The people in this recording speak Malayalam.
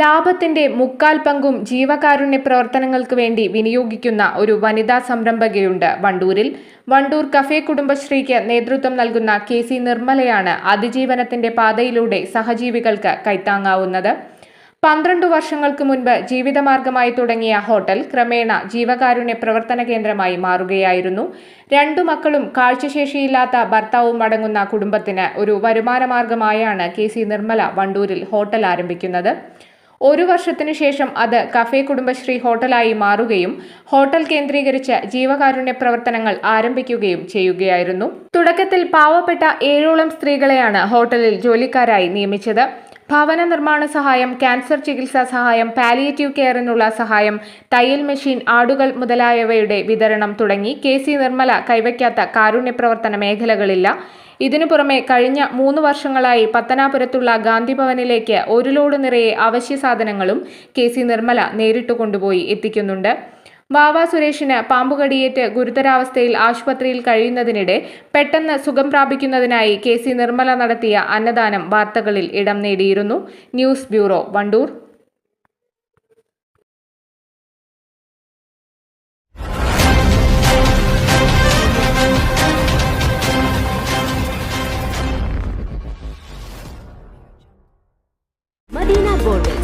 ലാഭത്തിന്റെ മുക്കാൽ പങ്കും ജീവകാരുണ്യ പ്രവർത്തനങ്ങൾക്ക് വേണ്ടി വിനിയോഗിക്കുന്ന ഒരു വനിതാ സംരംഭകയുണ്ട് വണ്ടൂരിൽ. വണ്ടൂർ കഫേ കുടുംബശ്രീക്ക് നേതൃത്വം നൽകുന്ന കെ സി നിർമ്മലയാണ് അതിജീവനത്തിന്റെ പാതയിലൂടെ സഹജീവികൾക്ക് കൈത്താങ്ങാവുന്നത്. പന്ത്രണ്ട് വർഷങ്ങൾക്ക് മുൻപ് ജീവിതമാർഗമായി തുടങ്ങിയ ഹോട്ടൽ ക്രമേണ ജീവകാരുണ്യ പ്രവർത്തന കേന്ദ്രമായി മാറുകയായിരുന്നു. രണ്ടു മക്കളും കാഴ്ചശേഷിയില്ലാത്ത ഭർത്താവും അടങ്ങുന്ന കുടുംബത്തിന് ഒരു വരുമാനമാർഗമായാണ് കെ സി നിർമ്മല വണ്ടൂരിൽ ഹോട്ടൽ ആരംഭിക്കുന്നത്. ഒരു വർഷത്തിനു ശേഷം അത് കഫേ കുടുംബശ്രീ ഹോട്ടലായി മാറുകയും ഹോട്ടൽ കേന്ദ്രീകരിച്ച് ജീവകാരുണ്യ പ്രവർത്തനങ്ങൾ ആരംഭിക്കുകയും ചെയ്യുകയായിരുന്നു. തുടക്കത്തിൽ പാവപ്പെട്ട ഏഴോളം സ്ത്രീകളെയാണ് ഹോട്ടലിൽ ജോലിക്കാരായി നിയമിച്ചത്. ഭവന നിർമ്മാണ സഹായം ക്യാൻസർ ചികിത്സാ സഹായം പാലിയേറ്റീവ് കെയറിനുള്ള സഹായം തയ്യൽ മെഷീൻ ആടുകൾ മുതലായവയുടെ വിതരണം തുടങ്ങി കെ സി നിർമ്മല കൈവയ്ക്കാത്ത കാരുണ്യപ്രവർത്തന മേഖലകളില്ല. ഇതിനു പുറമെ കഴിഞ്ഞ മൂന്ന് വർഷങ്ങളായി പത്തനാപുരത്തുള്ള ഗാന്ധിഭവനിലേക്ക് ഒരു ലോഡ് നിറയെ അവശ്യ സാധനങ്ങളും കെ സി നിർമ്മല നേരിട്ട് കൊണ്ടുപോയി എത്തിക്കുന്നുണ്ട്. വാവ സുരേഷിന് പാമ്പുകടിയേറ്റ് ഗുരുതരാവസ്ഥയിൽ ആശുപത്രിയിൽ കഴിയുന്നതിനിടെ പെട്ടെന്ന് സുഖം പ്രാപിക്കുന്നതിനായി കെ സി നിർമ്മല നടത്തിയ അന്നദാനം വാർത്തകളിൽ ഇടം നേടിയിരുന്നു. News bureau Wandoor. മദീന ഗോൾഡൽസ്